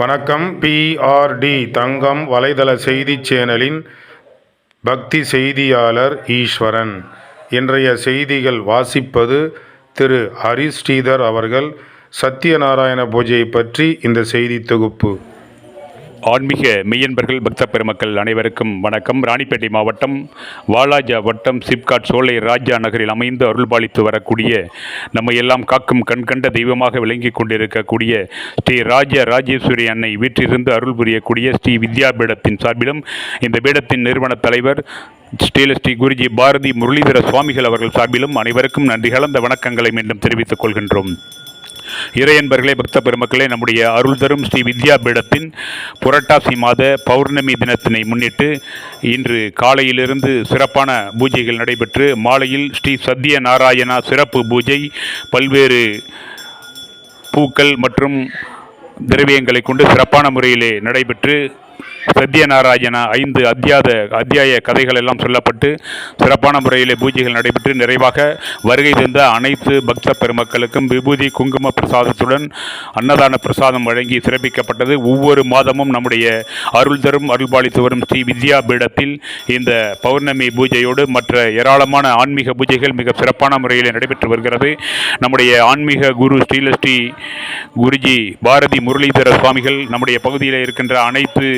வணக்கம். பிஆர்டி தங்கம் வலைதள செய்தி சேனலின் பக்தி செய்தியாளர் ஈஸ்வரன். இன்றைய செய்திகள் வாசிப்பது திரு ஹரிஸ் ஸ்ரீதர் அவர்கள் சத்யநாராயண பூஜையை பற்றி இந்த செய்தி தொகுப்பு. ஆன்மீக மெய்யன்பர்கள் பக்த பெருமக்கள் அனைவருக்கும் வணக்கம். ராணிப்பேட்டை மாவட்டம் வாலாஜா வட்டம் சிப்காட் சோலை ராஜா நகரில் அமைந்து அருள்பாலித்து வரக்கூடிய நம்ம எல்லாம் காக்கும் கண்கண்ட தெய்வமாக விளங்கி கொண்டிருக்கக்கூடிய ஸ்ரீ ராஜ ராஜேஸ்வரி அன்னை வீற்றிருந்து அருள் புரியக்கூடிய ஸ்ரீ வித்யா பீடத்தின் சார்பிலும் இந்த பீடத்தின் நிறுவன தலைவர் ஸ்ரீல ஸ்ரீ குருஜி பாரதி முரளிதர சுவாமிகள் அவர்கள் சார்பிலும் அனைவருக்கும் நன்றி கலந்த வணக்கங்களை மீண்டும் தெரிவித்துக் கொள்கின்றோம். இறையன்பர்களே பக்த பெருமக்களே நம்முடைய அருள் தரும் ஸ்ரீ வித்யா பீடத்தின் புரட்டாசி மாத பௌர்ணமி தினத்தினை முன்னிட்டு இன்று காலையிலிருந்து சிறப்பான பூஜைகள் நடைபெற்று மாலையில் ஸ்ரீ சத்ய நாராயணா சிறப்பு பூஜை பல்வேறு பூக்கள் மற்றும் திரவியங்களை கொண்டு சிறப்பான முறையிலே நடைபெற்று சத்யநாராயண ஐந்து அத்தியாத அத்தியாய கதைகள் எல்லாம் சொல்லப்பட்டு சிறப்பான முறையிலே பூஜைகள் நடைபெற்று நிறைவாக வருகை தந்த அனைத்து பக்த பெருமக்களுக்கும் விபூதி குங்கும பிரசாதத்துடன் அன்னதான பிரசாதம் வழங்கி சிறப்பிக்கப்பட்டது. ஒவ்வொரு மாதமும் நம்முடைய அருள் தரும் அருள்பாலித்து வரும் ஸ்ரீ வித்யா பீடத்தில் இந்த பௌர்ணமி பூஜையோடு மற்ற ஏராளமான ஆன்மீக பூஜைகள் மிக சிறப்பான முறையில் நடைபெற்று வருகிறது. நம்முடைய ஆன்மீக குரு ஸ்ரீலஸ்ரீ குருஜி பாரதி முரளிதர சுவாமிகள் நம்முடைய பகுதியில் இருக்கின்ற அனைத்து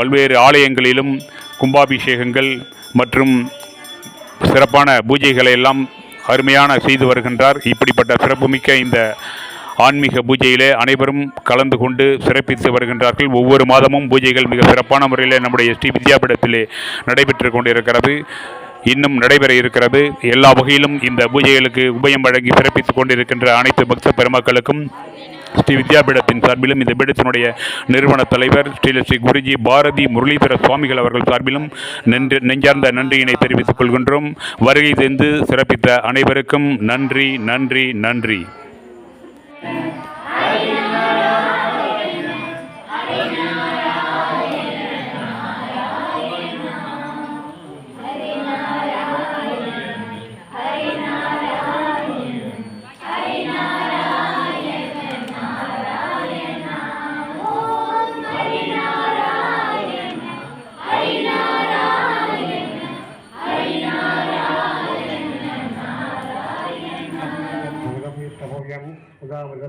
பல்வேறு ஆலயங்களிலும் கும்பாபிஷேகங்கள் மற்றும் சிறப்பான பூஜைகளை எல்லாம் அருமையான செய்து வருகின்றார். இப்படிப்பட்ட சிறப்புமிக்க இந்த ஆன்மீக பூஜையிலே அனைவரும் கலந்து கொண்டு சிறப்பித்து வருகின்றார்கள். ஒவ்வொரு மாதமும் பூஜைகள் மிக சிறப்பான முறையில் நம்முடைய ஸ்ரீ வித்யாபீடத்திலே நடைபெற்று கொண்டிருக்கிறது. இன்னும் நடைபெற இருக்கிறது. எல்லா வகையிலும் இந்த பூஜைகளுக்கு உபயம் வழங்கி சிறப்பித்துக் கொண்டிருக்கின்ற அனைத்து பக்த பெருமக்களுக்கும் ஸ்ரீ வித்யாபீடத்தின் சார்பிலும் இந்த பீடத்தினுடைய நிறுவன தலைவர் ஸ்ரீ ஸ்ரீ குருஜி பாரதி முரளிதர சுவாமிகள் அவர்கள் சார்பிலும் நன்றி நெஞ்சார்ந்த நன்றியினை தெரிவித்துக் கொள்கின்றோம். வருகை தந்து சிறப்பித்த அனைவருக்கும் நன்றி நன்றி நன்றி. John, we got